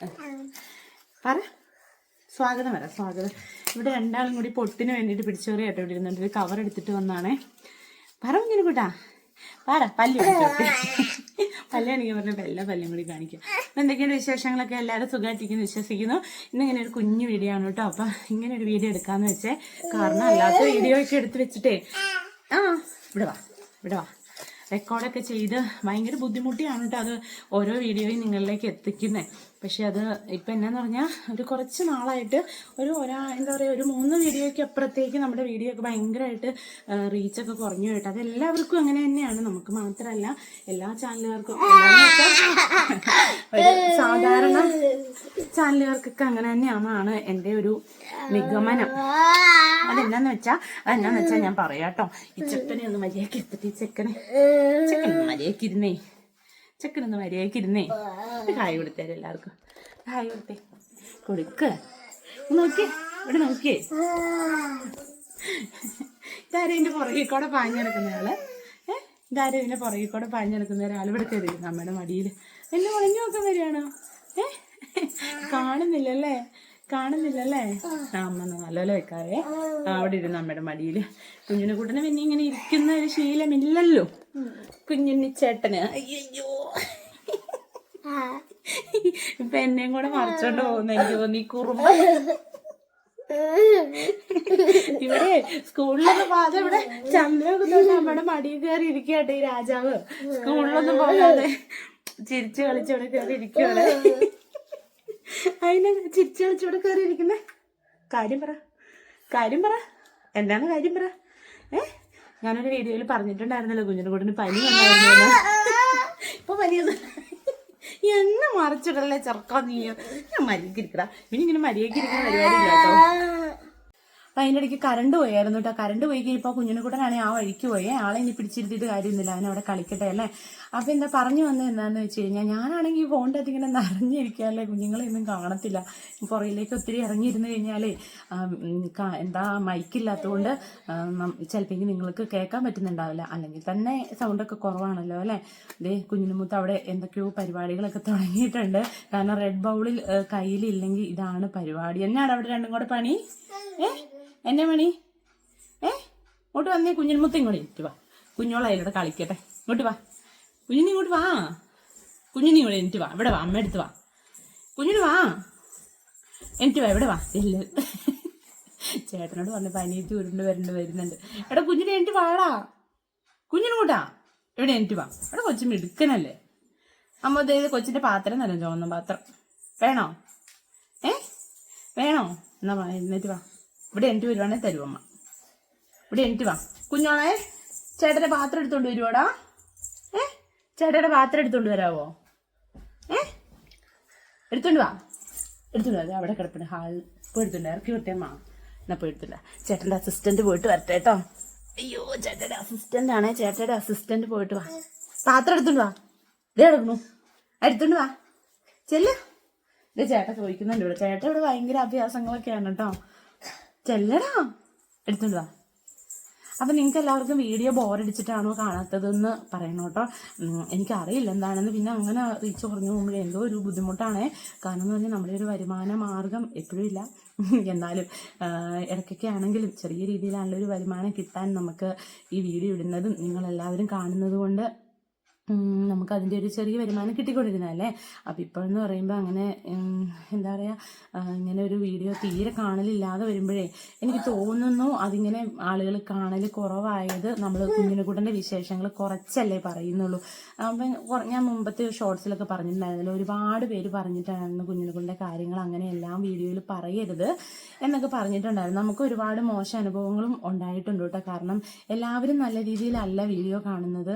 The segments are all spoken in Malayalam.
പറ. സ്വാഗതം വരാം സ്വാഗതം. ഇവിടെ രണ്ടാളും കൂടി പൊട്ടിന് വേണ്ടിയിട്ട് പിടിച്ചോറി ആയിട്ട് ഒരു കവർ എടുത്തിട്ട് വന്നാണേ. പറ കുഞ്ഞിന് കൂട്ടാ. പാടാ പല്ലി പല്ലാണെങ്കിൽ പറഞ്ഞപ്പോൾ എല്ലാ പല്ലും കൂടി കാണിക്കുക അപ്പം എന്തൊക്കെയാണ് വിശേഷങ്ങളൊക്കെ? എല്ലാവരും സുഖമായിട്ടിരിക്കുന്നു വിശ്വസിക്കുന്നു. ഇന്ന് ഇങ്ങനെ ഒരു കുഞ്ഞു വീഡിയോ ആണ് കേട്ടോ. അപ്പം ഇങ്ങനെ ഒരു വീഡിയോ എടുക്കാന്ന് വെച്ചേ. കാരണം അല്ലാത്ത വീഡിയോ ഒക്കെ എടുത്ത് വെച്ചിട്ടേ. ആ ഇവിടെ വാ ഇവിടെ വാ. റെക്കോർഡൊക്കെ ചെയ്ത് ഭയങ്കര ബുദ്ധിമുട്ടിയാണ് കേട്ടോ അത് ഓരോ വീഡിയോയും നിങ്ങളിലേക്ക് എത്തിക്കുന്നത് പക്ഷെ അത് ഇപ്പം എന്നാന്ന് പറഞ്ഞാൽ ഒരു കുറച്ച് നാളായിട്ട് ഒരു ഒരാ എന്താ പറയുക ഒരു മൂന്ന് വീഡിയോയ്ക്ക് അപ്പുറത്തേക്ക് നമ്മുടെ വീഡിയോ ഒക്കെ ഭയങ്കരമായിട്ട് റീച്ചൊക്കെ കുറഞ്ഞു കേട്ടോ അത് എല്ലാവർക്കും അങ്ങനെ തന്നെയാണ്. നമുക്ക് മാത്രമല്ല എല്ലാ ചാനലുകാർക്കും വെച്ചാൽ ഒരു സാധാരണ ചാനലുകാർക്കൊക്കെ അങ്ങനെ തന്നെയാണ് എന്റെ ഒരു നിഗമനം. അതെന്താന്ന് വെച്ചാ അതെന്താന്ന് വെച്ചാ ഞാൻ പറയാട്ടോ ഈ ചെക്കനെ ഒന്ന് മര്യാദയ്ക്ക് എത്തി ചെക്കനെ ചെക്കനെ മര്യാദയ്ക്ക് ഇരുന്നേ. ചെക്കനൊന്ന് മര്യാദയ്ക്ക് ഇരുന്നേ. കൊടുത്തേരെ എല്ലാവർക്കും. ഹായ് കൊടുത്തേ കൊടുക്ക നോക്കിയേ ഇവിടെ നോക്കിയേ. ഇതാരും ഇതിന്റെ പുറകിൽ കൂടെ പാഞ്ഞു നടക്കുന്ന ആൾ. ഏഹ് ഇതാരും പുറകിൽ കൂടെ പാഞ്ഞു നടക്കുന്ന ഒരാൾ ഇവിടെ കയറിയിരുന്നു അമ്മയുടെ മടിയിൽ എന്നെ ഒളിഞ്ഞു നോക്കാൻ വരികയാണോ? ഏഹ് കാണുന്നില്ലല്ലേ? കാണുന്നില്ലല്ലേ? അമ്മ നല്ലപോലെ വെക്കാവേ. അവിടെ ഇരുന്ന് അമ്മയുടെ മടിയിൽ കുഞ്ഞിനെ കൂട്ടനെ പിന്നെ ഇങ്ങനെ ഇരിക്കുന്ന ഒരു ശീലമില്ലല്ലോ. കുഞ്ഞുണ്ണി ചേട്ടന്. അയ്യോ ഇപ്പൊ എന്നെയും കൂടെ മറിച്ചോണ്ട് പോകുന്ന. എനിക്ക് തോന്നി ഈ കുറുമ്പ. ഇവിടെ സ്കൂളിലൊന്നും പോകാതെ ഇവിടെ ചന്ദ്രനൊക്കെ തൊട്ട് അമ്മയുടെ മടിയിൽ കയറി ഇരിക്കട്ടെ ഈ രാജാവ്. സ്കൂളിലൊന്നും പോകാതെ ചിരിച്ചു കളിച്ചോടെ കയറി ഇരിക്കുകയാണ്. അതിനെ ചിരിച്ചു കളിച്ചോടെ കയറി ഇരിക്കുന്ന കാര്യം പറ. കാര്യം പറ. എന്താണ് കാര്യം പറ. ഏ? ഞാനൊരു വീഡിയോയിൽ പറഞ്ഞിട്ടുണ്ടായിരുന്നല്ലോ കുഞ്ഞിനെ കൂട്ടിന് പനി ഇപ്പൊ പനിയൊന്നും എന്നെ മറിച്ചിടല്ലേ ചെറുക്കാൻ നീ? ഞാൻ മരിക്കിരിക്കടാ ഇനി ഇങ്ങനെ മരിയാക്കിരിക്കുന്ന ഇല്ല കേട്ടോ. അപ്പൊ അതിന്റെ ഇടയ്ക്ക് കറണ്ട് പോയായിരുന്നു കേട്ടോ കറണ്ട് പോയി കഴിഞ്ഞപ്പോൾ കുഞ്ഞിനെ കൂട്ടനാണെങ്കിൽ ആ വഴിക്ക് പോയേ. ആളെ ഇനി പിടിച്ചിരുത്തിയിട്ട് കാര്യമൊന്നുമില്ല. അവനവിടെ കളിക്കട്ടെ അല്ലേ? അപ്പൊ എന്താ പറഞ്ഞു വന്നത് എന്താണെന്ന് വെച്ച് കഴിഞ്ഞാൽ ഞാനാണെങ്കിൽ ഈ ഫോണിന്റെ അകത്ത് ഇങ്ങനെ നിറഞ്ഞിരിക്കാനല്ലേ കുഞ്ഞുങ്ങളെയൊന്നും കാണത്തില്ല. പുറയിലേക്ക് ഒത്തിരി ഇറങ്ങിയിരുന്നു കഴിഞ്ഞാലേ എന്താ മൈക്കില്ലാത്തതുകൊണ്ട് ചിലപ്പോൾ നിങ്ങൾക്ക് കേൾക്കാൻ പറ്റുന്നുണ്ടാവില്ല. അല്ലെങ്കിൽ തന്നെ സൗണ്ടൊക്കെ കുറവാണല്ലോ അല്ലേ? ദേ കുഞ്ഞിനുമുത്ത് അവിടെ എന്തൊക്കെയോ പരിപാടികളൊക്കെ തുടങ്ങിയിട്ടുണ്ട്. കാരണം റെഡ് ബൗളിൽ കയ്യിലില്ലെങ്കിൽ ഇതാണ് പരിപാടി. എന്നാണ് അവിടെ രണ്ടും കൂടെ പണി? ഏ? എന്നെ പണി? ഏ? ഇങ്ങോട്ട് വന്നേ കുഞ്ഞിനുമുത്ത് ഇങ്ങോട്ട്. വാ. കുഞ്ഞോളെ കളിക്കട്ടെ. ഇങ്ങോട്ട് വാ. കുഞ്ഞിനി ഇങ്ങോട്ട് വാ. കുഞ്ഞിനി ഇവിടെ എനിക്ക് വാ. ഇവിടെ വാ അമ്മ എടുത്ത് വാ. കുഞ്ഞിന് വാ. എനിക്ക് വാ ഇവിടെ വാ. ഇല്ല. ചേട്ടനോട് പറഞ്ഞ പനിയിട്ട് ഉരുണ്ട് വരണ്ട് വരുന്നുണ്ട്. എടാ കുഞ്ഞിനെ എനിക്ക് വാടാ. കുഞ്ഞിന് കൂട്ടാ ഇവിടെ എനിക്ക് വാ. എടാ കൊച്ചു മിടുക്കനല്ലേ. അമ്മ ദേ കൊച്ചിന്റെ പാത്രം തന്നെ ചോന്ന പാത്രം. വേണോ? ഏ? വേണോ? എന്നാ എന്നിട്ട് വാ. ഇവിടെ എനിക്ക് വരുവാണെങ്കിൽ തരുവമ്മ ഇവിടെ എനിക്ക് വാ. കുഞ്ഞോളെ ചേട്ടന്റെ പാത്രം എടുത്തോണ്ട് വരുവോടാ. ചേട്ടയുടെ പാത്രം എടുത്തോണ്ട് വരാവോ? ഏ? എടുത്തോണ്ട് വാ. എടുത്തോണ്ട് വാ. അവിടെ കിടപ്പുണ്ട്. ഹാളിൽ പോയി എടുത്തുണ്ട് ഇറക്കി മാ എന്നാ പോയി എടുത്തില്ല ചേട്ടന്റെ അസിസ്റ്റന്റ് പോയിട്ട് വരട്ടെ കേട്ടോ. അയ്യോ ചേട്ടയുടെ അസിസ്റ്റന്റ് ആണേ. ചേട്ടയുടെ അസിസ്റ്റന്റ് പോയിട്ട് വാ. പാത്രം എടുത്തോണ്ട് വാ. ഇതേ എടുക്കണു എടുത്തോണ്ട് വാ. ചെല്ല. ഇത് ചേട്ട ചോദിക്കുന്നുണ്ട് ഇവിടെ. ചേട്ടൻ ഇവിടെ ഭയങ്കര അഭ്യാസങ്ങളൊക്കെയാണ് കേട്ടോ. ചെല്ലടാ. എടുത്തോണ്ട് വാ. അപ്പൊ നിങ്ങൾക്ക് എല്ലാവർക്കും വീഡിയോ ബോറടിച്ചിട്ടാണോ കാണാത്തതെന്ന് പറയണം കേട്ടോ. എനിക്കറിയില്ല എന്താണെന്ന്. പിന്നെ അങ്ങനെ റീച്ച് കുറഞ്ഞു പോകുമ്പോൾ എന്തോ ഒരു ബുദ്ധിമുട്ടാണ്. കാരണം എന്ന് പറഞ്ഞാൽ നമ്മുടെ ഒരു വരുമാന മാർഗം എപ്പോഴും ഇല്ല. എന്നാലും ഇടയ്ക്കൊക്കെ ആണെങ്കിലും ചെറിയ രീതിയിലാണല്ലോ ഒരു വരുമാനം കിട്ടാൻ നമുക്ക് ഈ വീഡിയോ ഇടുന്നതും. നിങ്ങളെല്ലാവരും കാണുന്നത് കൊണ്ട് നമുക്ക് അതിന്റെ ഒരു ചെറിയ വരുമാനം കിട്ടിക്കൊണ്ടിരുന്നതല്ലേ അപ്പം ഇപ്പോഴെന്ന് പറയുമ്പോൾ അങ്ങനെ എന്താ പറയുക ഇങ്ങനെ ഒരു വീഡിയോ തീരെ കാണലില്ലാതെ വരുമ്പോഴേ എനിക്ക് തോന്നുന്നു അതിങ്ങനെ ആളുകൾ കാണൽ കുറവായത് നമ്മൾ കുഞ്ഞിനെക്കുട്ടന്റെ വിശേഷങ്ങൾ കുറച്ചല്ലേ പറയുന്നുള്ളൂ. അപ്പം ഞാൻ മുമ്പത്തെ ഷോർട്സിലൊക്കെ പറഞ്ഞിട്ടുണ്ടായിരുന്നല്ലോ ഒരുപാട് പേര് പറഞ്ഞിട്ടായിരുന്നു കുഞ്ഞിനെക്കുട്ടന്റെ കാര്യങ്ങൾ അങ്ങനെ എല്ലാം വീഡിയോയിൽ പറയരുത് എന്നൊക്കെ പറഞ്ഞിട്ടുണ്ടായിരുന്നു. നമുക്ക് ഒരുപാട് മോശം അനുഭവങ്ങളും ഉണ്ടായിട്ടുണ്ട് കേട്ടോ. കാരണം എല്ലാവരും നല്ല രീതിയിലല്ല വീഡിയോ കാണുന്നത്.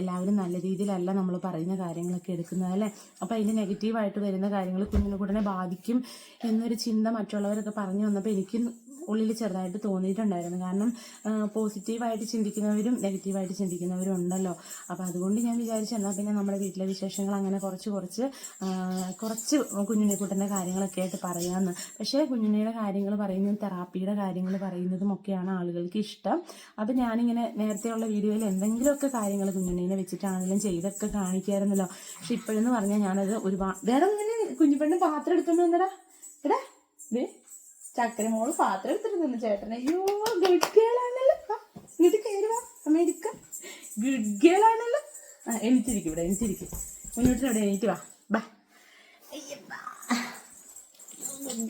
എല്ലാവരും നല്ല രീതിയിലല്ല നമ്മൾ പറയുന്ന കാര്യങ്ങളൊക്കെ എടുക്കുന്നത് അല്ലേ? അപ്പോൾ അതിന് നെഗറ്റീവായിട്ട് വരുന്ന കാര്യങ്ങൾ കുഞ്ഞിനെ കൂടെ ബാധിക്കും എന്നൊരു ചിന്ത മറ്റുള്ളവരൊക്കെ പറഞ്ഞു വന്നപ്പോൾ എനിക്ക് ഉള്ളിൽ ചെറുതായിട്ട് തോന്നിയിട്ടുണ്ടായിരുന്നു. കാരണം പോസിറ്റീവായിട്ട് ചിന്തിക്കുന്നവരും നെഗറ്റീവായിട്ട് ചിന്തിക്കുന്നവരും ഉണ്ടല്ലോ. അപ്പോൾ അതുകൊണ്ട് ഞാൻ വിചാരിച്ചു എന്നാൽ പിന്നെ നമ്മുടെ വീട്ടിലെ വിശേഷങ്ങൾ അങ്ങനെ കുറച്ച് കുറച്ച് കുറച്ച് കുഞ്ഞിനെ കുഞ്ഞുണ്ണിക്കുട്ടന്റെ കാര്യങ്ങളൊക്കെ ആയിട്ട് പറയാമെന്ന് പക്ഷേ കുഞ്ഞുണ്ണിയുടെ കാര്യങ്ങൾ പറയുന്നതും തെറാപ്പിയുടെ കാര്യങ്ങൾ പറയുന്നതും ഒക്കെയാണ് ആളുകൾക്ക് ഇഷ്ടം. അപ്പോൾ ഞാനിങ്ങനെ നേരത്തെയുള്ള വീഡിയോയിൽ എന്തെങ്കിലുമൊക്കെ കാര്യങ്ങൾ കുഞ്ഞിനെ വെച്ചിട്ടാണ് അതെല്ലാം ചെയ്തൊക്കെ കാണിക്കായിരുന്നല്ലോ. പക്ഷെ ഇപ്പോഴെന്ന് പറഞ്ഞാൽ ഞാനത് ഒരുപാട് വേറെ ഇങ്ങനെ കുഞ്ഞുപെണ്ണ് പാത്രം എടുത്തോണ്ട് വന്നടാ. എടാ ദേ ചക്കര മോൾ പാത്രം എടുത്തിട്ട് നിന്ന് ചേട്ടനെ. അയ്യോ ഗുഡ് ഗേൾ ആണല്ലോ. ഇങ്ങോട്ട് കയറി അമേരിക്ക ഗുഡ് ഗേൾ ആണല്ലോ. ആ എനിച്ചിരിക്കും ഇവിടെ എനിച്ചിരിക്കും മുന്നോട്ട് ഇവിടെ എനിക്ക് വാ. ബാ.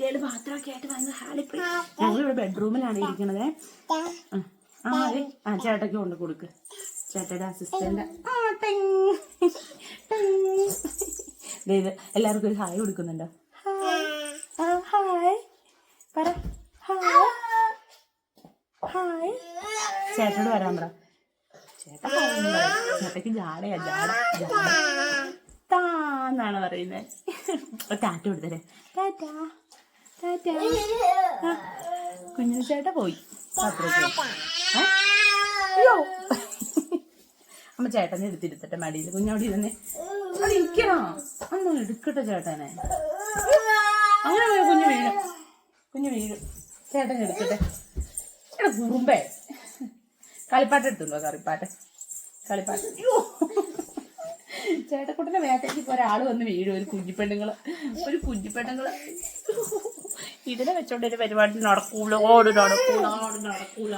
ഗുഡ് പാത്രമൊക്കെ ആയിട്ട് വന്ന് ഹാളിൽ പോയി ഞങ്ങളിവിടെ ബെഡ്റൂമിലാണ് ഇരിക്കണത്. ആ അതെ ആ ചേട്ടയ്ക്ക് കൊണ്ട് കൊടുക്ക്. ചേട്ടയുടെ അസിസ്റ്റന്റ് ആ എല്ലാവർക്കും ഒരു ഹായ് കൊടുക്കുന്നുണ്ടോ. ഹായ്. പറ. ഹായ്. ചേട്ടനോട് വരാൻ പറ. ചേട്ടയ്ക്ക് ജാടയാ ജാട താന്നാണ് പറയുന്നത് ടാറ്റ കൊടുത്തല്ലേ ടാറ്റ ടാറ്റ. കുഞ്ഞു ചേട്ട പോയി? അയ്യോ അമ്മ ചേട്ടനെ എടുത്തിരുത്തട്ടെ മടിയിൽ. കുഞ്ഞവിടെ തന്നെ അത് ഇരിക്കണോ? അമ്മ എടുക്കട്ടെ ചേട്ടനെ. അങ്ങനെ പോയി കുഞ്ഞു വീഴും. കുഞ്ഞു വീഴും. ചേട്ടൻ എടുക്കട്ടെ. ചേട്ടാ കുറുമ്പേ. കളിപ്പാട്ട് എടുത്തുണ്ടോ കറിപ്പാട്ട് കളിപ്പാട്ട്. ചേട്ടക്കുട്ടനെ വേട്ടയ്ക്ക് ഇപ്പൊ ഒരാൾ വന്ന് വീഴും. ഒരു കുഞ്ഞിപ്പെണ്ണുങ്ങൾ ഒരു കുഞ്ഞിപ്പെണ്ണുങ്ങൾ ഇതിനെ വെച്ചോണ്ട് ഒരു പരിപാടി നടക്കൂല. ഓട് നടക്കൂലോ. ഓട് നടക്കൂല.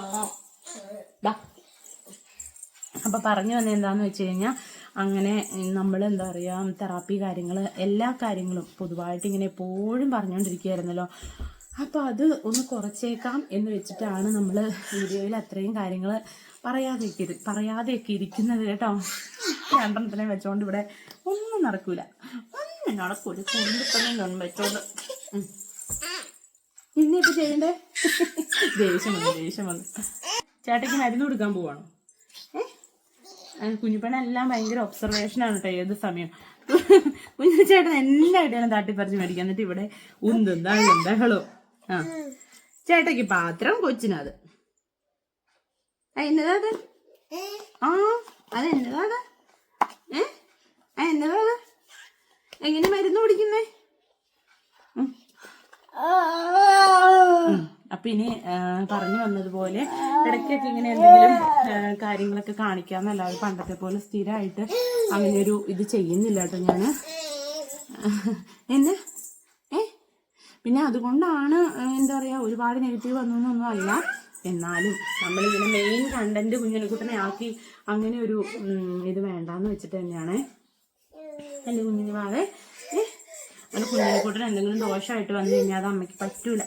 ദാ. അപ്പൊ പറഞ്ഞു വന്നത് എന്താണെന്ന് വെച്ച് കഴിഞ്ഞാൽ അങ്ങനെ നമ്മൾ എന്താ പറയുക തെറാപ്പി കാര്യങ്ങൾ എല്ലാ കാര്യങ്ങളും പൊതുവായിട്ട് ഇങ്ങനെ എപ്പോഴും പറഞ്ഞുകൊണ്ടിരിക്കുകയായിരുന്നല്ലോ അപ്പോൾ അത് ഒന്ന് കുറച്ചേക്കാം എന്ന് വെച്ചിട്ടാണ് നമ്മൾ വീഡിയോയിൽ അത്രയും കാര്യങ്ങൾ ഇരി- പറയാതെയൊക്കെ ഇരിക്കുന്നത് കേട്ടോ. രണ്ടെണ്ണത്തിനെ വെച്ചോണ്ട് ഇവിടെ ഒന്നും നടക്കൂല. ഒന്നും നടക്കൂല. കുടുംബത്തിനും വെച്ചോണ്ട് ഉം. ഇനി ഇപ്പൊ ചെയ്യണ്ടേ? ദേഷ്യം വന്നു ദേഷ്യം വന്നു. ചേട്ടയ്ക്ക് മരുന്ന് കൊടുക്കാൻ പോവാണോ? ഏ കുഞ്ഞിപ്പണെല്ലാം ഭയങ്കര ഒബ്സർവേഷൻ ആണ് കേട്ടോ ഏത് സമയം. കുഞ്ഞു ചേട്ടൻ എല്ലാ ഇടയിലും തട്ടിപ്പറിച്ച് മേടിക്കുക എന്നിട്ട് ഇവിടെ ഉന്തും തള്ളും ബഹളവും ആ. ചേട്ടയ്ക്ക് പാത്രം കൊച്ചിനത്. എന്നതാ അത് ആ അത് എന്നതാ അത് ഏ എന്നതാ അത് എങ്ങനെ മരുന്ന് കുടിക്കുന്നേ. അപ്പൊ ഇനി പറഞ്ഞു വന്നതുപോലെ ഇടയ്ക്കൊക്കെ ഇങ്ങനെ എന്തെങ്കിലും കാര്യങ്ങളൊക്കെ അവർ പണ്ടത്തെ പോലെ സ്ഥിരമായിട്ട് അങ്ങനെ ഒരു ഇത് ചെയ്യുന്നില്ല കേട്ടോ ഞാൻ. എന്നെ? ഏ? പിന്നെ അതുകൊണ്ടാണ് എന്താ പറയാ ഒരുപാട് നെഗറ്റീവ് വന്നൊന്നും അല്ല. എന്നാലും നമ്മളിങ്ങനെ മെയിൻ കണ്ടന്റ് കുഞ്ഞിനെക്കുട്ടനെ ആക്കി അങ്ങനെ ഒരു ഇത് വേണ്ടാന്ന് വെച്ചിട്ട് തന്നെയാണ്. എന്റെ കുഞ്ഞിന് വാവേ കുഞ്ഞിനെ കുഞ്ഞിനെക്കൂട്ടിന് എന്തെങ്കിലും ദോഷമായിട്ട് വന്നു കഴിഞ്ഞാൽ അത് അമ്മയ്ക്ക് പറ്റൂല.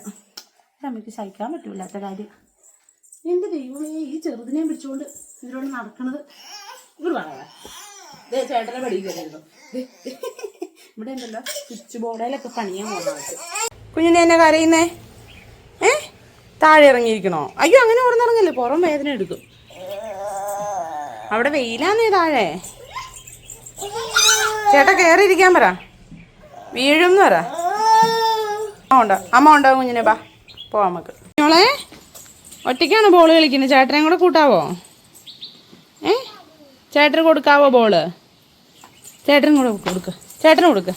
അമ്മയ്ക്ക് സഹിക്കാൻ പറ്റൂലാത്ത കാര്യം. എന്റെ ദൈവമേ ഈ ചെറുതിനെ പിടിച്ചുകൊണ്ട് ഇതിലൂടെ നടക്കണത്? ഇവിടെ ദേ ചേട്ടനെ പഠിക്കരുതല്ലോ ഇവിടെ ഉണ്ടല്ലോ സ്വിച്ച് ബോർഡിലൊക്കെ പണിയാൻ പോകുന്നത് കുഞ്ഞിനെ എന്നെ കരയുന്നേ? ഏ? താഴെ ഇറങ്ങിയിരിക്കണോ? അയ്യോ അങ്ങനെ ഉറന്നിറങ്ങില്ലേ? പുറം വേദന എടുക്കും. അവിടെ വെയിലാന്നേ താഴെ. ചേട്ടാ കയറിയിരിക്കാൻ പറ. വീഴും പറ. അമ്മ ഉണ്ടോ? അമ്മ ഉണ്ടോ കുഞ്ഞിനെ? ബാ. പോവാം നമുക്ക്. മോളെ ഒറ്റയ്ക്കാണ് ബോൾ കളിക്കുന്നത് ചേട്ടനെ കൂടെ കൂട്ടാവോ? ഏ? ചേട്ടന് കൊടുക്കാവോ ബോൾ ചേട്ടനും കൂടെ കൊടുക്ക. ചേട്ടന് കൊടുക്ക.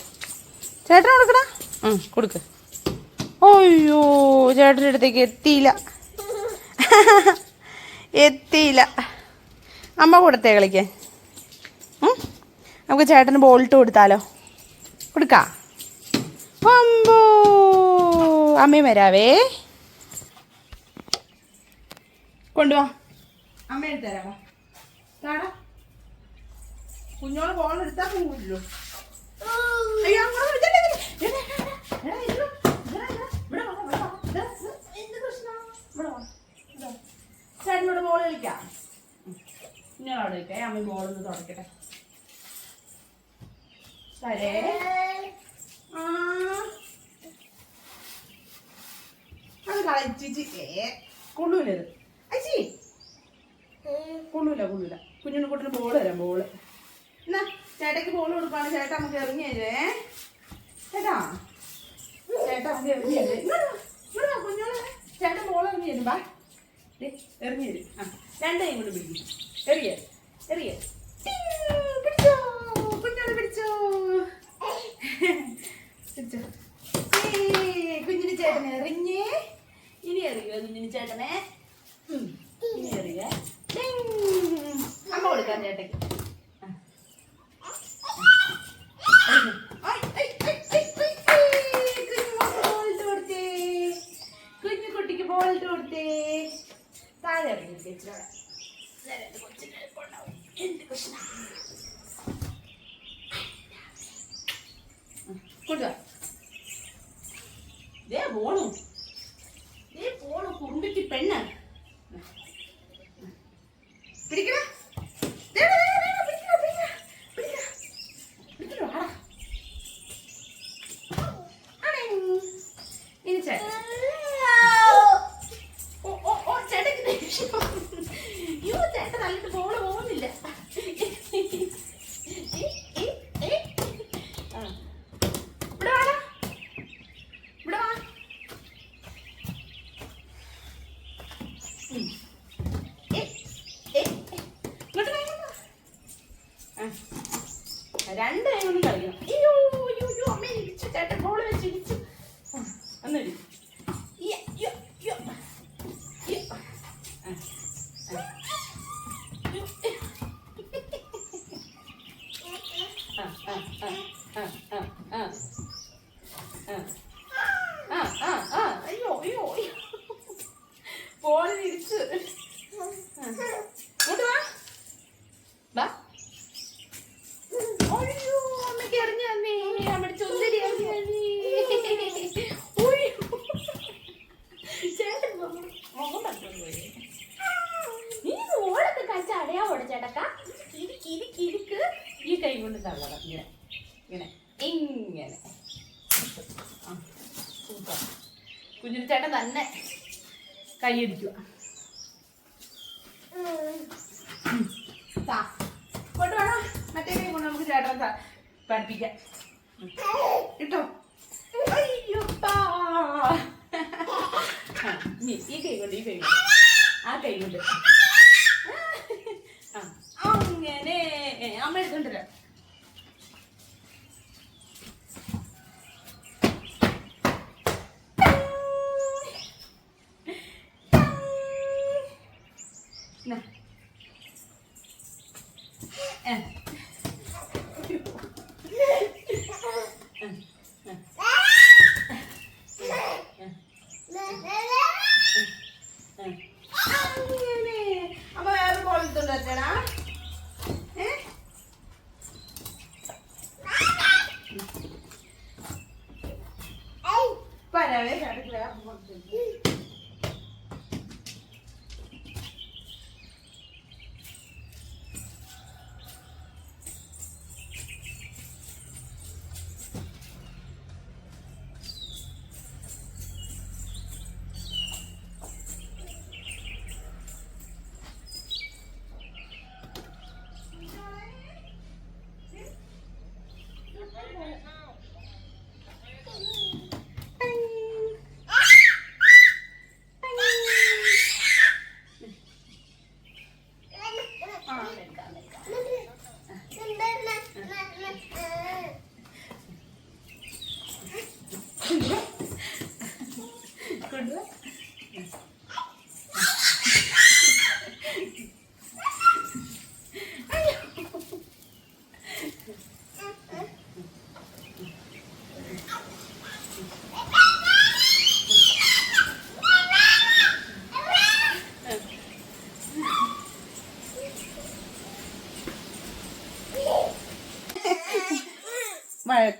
ചേട്ടന് കൊടുക്കടാ. ആ കൊടുക്ക്. അയ്യോ ചേട്ടന്റെ അടുത്തേക്ക് എത്തിയില്ല. എത്തിയില്ല. അമ്മ കൊടുത്തേ കളിക്കാൻ ഉം? നമുക്ക് ചേട്ടന് ബോളിട്ട് കൊടുത്താലോ? കൊടുക്കാം. അമ്മയും വരാവേ. കൊണ്ടുവാ. അമ്മ എടുത്ത് തരാമോ താടാ. കുഞ്ഞോൾ ബോൾ എടുത്താൽ പോകില്ലോ അയ്യോ അങ്ങോട്ട്. ചേട്ടനോട് ബോൾ കളിക്കാം. ഞാൻ അവിടെ നിൽക്കേ അമ്മ ബോൾ ഒന്ന് തുടക്കട്ടെ സരേ ആ. അത് കളിച്ചിട്ട് കൊള്ളൂലത് കൊള്ളൂല കൊള്ളൂല. കുഞ്ഞിനെ കൂട്ടിന് ബോൾ തരാം ബോൾ എന്നാ ചേട്ടയ്ക്ക് ബോൾ കൊടുക്കാണ്. ചേട്ടാ നമുക്ക് ഇറങ്ങി തരേ ചേട്ടാ. ചേട്ടാ നമുക്ക് ഇറങ്ങി തരേ കുഞ്ഞോളെ ചേട്ടൻ ബോൾ ഇറങ്ങി തരും ബാ എറിഞ്ഞു തരും ആ രണ്ടേ ഇങ്ങോട്ട് പിടിക്കും. എറിയ എറിയ പിടിച്ചോ. കുഞ്ഞോളെ പിടിച്ചോ. പിടിച്ചോ. കുഞ്ഞിന് ചേട്ടനെ എറിഞ്ഞേ ഇനി എറിയോ കുഞ്ഞിന് ചേട്ടനെ? കൊടുക്കാം ചേട്ടയ്ക്ക് ആ, കൊണ്ടുവാ ദേ പോണു ദേ പോണു കുറുമ്പിക്ക് പെണ്ണ് പിടിക്കണ ദേ, ദേ, ദേ, ദേ, പിടിക്കണ, പിടിക്കണ, പിടിക്കണ. പിടിക്കണ, വാടാ. ആണേ. ഇനി ചേട്ടൻ ഓ ഓ ഓ ചേട്ടക്ക് ദേഷ്യം അയ്യോ ചേട്ടൻ നല്ലിട്ട് ബോൾ പോകുന്നില്ല ഏ, ഏ, ഏ. ആ. ഇവിടെ വാടാ ഇവിടെ വാ ഉം. ഏ, ഏ, ഇങ്ങോട്ട് വാ, ഇങ്ങോട്ട് വാ. ആ. രണ്ട് കൈ കൊണ്ടും കളിക്കണം അയ്യോ അയ്യോ അയ്യോ അമ്മ ഇടിച്ചു ചേട്ടൻ ബോൾ വെച്ച് ഇടിച്ചു ആ, ഒന്നിടി യ്യ, യ്യ, യ്യ. യ്യ. ആ, ആ. യ്യോ. ആ, ആ, ആ, ആ, ആ, ആ. ആ. ആ, ആ, ആ. അയ്യോ അയ്യോ അയ്യോ. ബോൾ തിരിച്ച് ആ. ഇങ്ങോട്ട് വാ വാ അയ്യോ അമ്മയ്ക്ക് അറിഞ്ഞു തന്നേ അമ്മയുടെ ചുന്ദരി അറിഞ്ഞു തന്നേ ഉയ്യോ. ചേട്ടൻ മുഖം മുഖം പറ്റുന്നു പോയി നീ ഇത് ഓടൊക്കെ കളിച്ച് അടയാ ഓട ചേട്ടക്ക കിരി കിരി കിരിക്ക് ഈ കൈ കൊണ്ട് തള്ളണം ഇങ്ങനെ ഇങ്ങനെ ഇങ്ങനെ ആ സൂപ്പർ കുഞ്ഞിന് ചേട്ട തന്നെ കൈയടിക്കുക. താ കൊണ്ടുവേണം മറ്റേ കൈ കൊണ്ട് നമുക്ക് ചേട്ടൻ പഠിപ്പിക്കാം. കിട്ടോ ഈ കൈ കൊണ്ട് ഈ കൈ കൊണ്ട്. ആ കൈ കൊണ്ട്. അങ്ങനെ. അമ്മ എടുത്തോണ്ടിരാ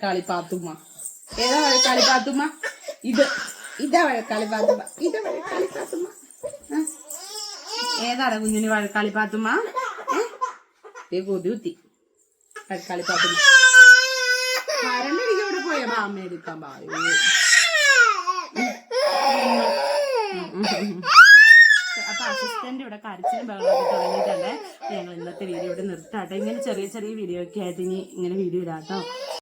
വഴക്കാളി പാത്തുമ്മ ഏതാ വഴക്കാളി പാത്തുമ്മ ഇത്. ഇതാ വഴക്കാളി പാത്തുമ്മ ഇതാ വഴക്കാളി പാത്തുമ്മ ആ. ഏതാടാ കുഞ്ഞിന് വഴക്കാളി പാത്തുമ്മ ഏ? കൊതി കുത്തി വഴക്കാളി പാത്തുമ്മ കരണ്ട് ഇവിടെ പോയ? അമ്മ എടുക്കാൻ അപ്പൊ അസിസ്റ്റന്റ് ഇവിടെ കരച്ചിലും ബഹളമൊക്കെ തുടങ്ങിയിട്ടല്ലേ? ഞങ്ങൾ ഇന്നത്തെ വീഡിയോ ഇവിടെ നിർത്താട്ടെ. ഇങ്ങനെ ചെറിയ ചെറിയ വീഡിയോ ഒക്കെ ആയിട്ട് ഇനി ഇങ്ങനെ വീഡിയോ ഇടാട്ടോ.